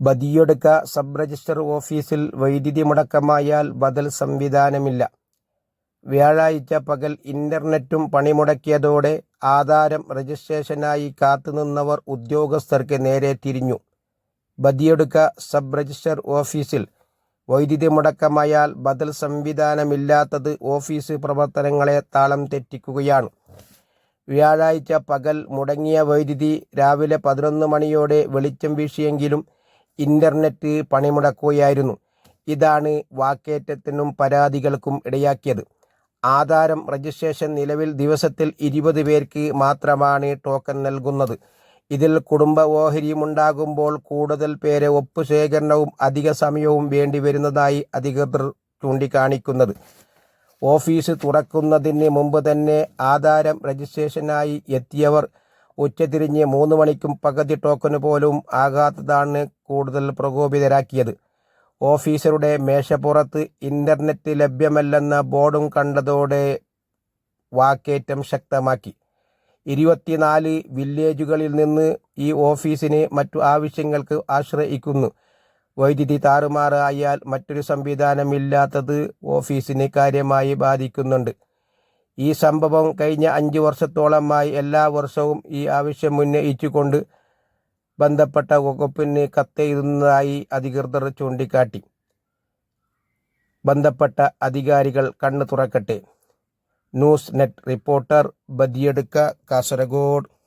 Badiyadka sub register ഓഫീസിൽ വൈദ്യുതി മുടക്കമായാൽ ബദൽ സംവിധാനമില്ല. വ്യാഴാഴ്ച പകൽ ഇന്റർനെറ്റും പണിമുടക്കിയതോടെ ആധാരം രജിസ്ട്രേഷനായി കാത്തുനിന്നവർ ഉദ്യോഗസ്ഥർക്ക് നേരെ തിരിഞ്ഞു. ബദിയൊടുക്ക സബ് രജിസ്റ്റർ ഓഫീസിൽ വൈദ്യുതി മുടക്കമായാൽ ബദൽ സംവിധാനമില്ലാത്തത് ഓഫീസ് പ്രവർത്തനങ്ങളെ താളം തെറ്റിക്കുകയാണ്. വ്യാഴാഴ്ച പകൽ മുടങ്ങിയ വൈദ്യുതി രാവിലെ പതിനൊന്ന് മണിയോടെ വെളിച്ചം വീശിയെങ്കിലും ഇന്റർനെറ്റ് പണിമുടക്കുകയായിരുന്നു. ഇതാണ് വാക്കേറ്റത്തിനും പരാതികൾക്കും ഇടയാക്കിയത്. ആധാരം രജിസ്ട്രേഷൻ നിലവിൽ ദിവസത്തിൽ ഇരുപത് പേർക്ക് മാത്രമാണ് ടോക്കൺ നൽകുന്നത്. ഇതിൽ കുടുംബ ഓഹരിയുമുണ്ടാകുമ്പോൾ കൂടുതൽ പേരെ ഒപ്പ് ശേഖരണവും അധിക സമയവും വേണ്ടിവരുന്നതായി അധികൃതർ ചൂണ്ടിക്കാണിക്കുന്നത്. ഓഫീസ് തുറക്കുന്നതിന് മുമ്പ് തന്നെ ആധാരം രജിസ്ട്രേഷനായി എത്തിയവർ ഉച്ചതിരിഞ്ഞ് മൂന്ന് മണിക്കും പകുതി ടോക്കന് പോലും ആകാത്തതാണ് കൂടുതൽ പ്രകോപിതരാക്കിയത്. ഓഫീസറുടെ മേശപ്പുറത്ത് ഇന്റർനെറ്റ് ലഭ്യമല്ലെന്ന ബോർഡും കണ്ടതോടെ വാക്കേറ്റം ശക്തമാക്കി. ഇരുപത്തിനാല് വില്ലേജുകളിൽ നിന്ന് ഈ ഓഫീസിനെ മറ്റു ആവശ്യങ്ങൾക്ക് ആശ്രയിക്കുന്നു. വൈദ്യുതി താറുമാറായാൽ മറ്റൊരു സംവിധാനമില്ലാത്തത് ഓഫീസിനെ കാര്യമായി ബാധിക്കുന്നുണ്ട്. ഈ സംഭവം കഴിഞ്ഞ അഞ്ച് വർഷത്തോളമായി എല്ലാ വർഷവും ഈ ആവശ്യം ഉന്നയിച്ചുകൊണ്ട് ബന്ധപ്പെട്ട വകുപ്പിന് കത്തെഴുതുന്നതായി അധികൃതർ ചൂണ്ടിക്കാട്ടി. ബന്ധപ്പെട്ട അധികാരികൾ കണ്ണു തുറക്കട്ടെ news net reporter Badiyadka Kasaragod.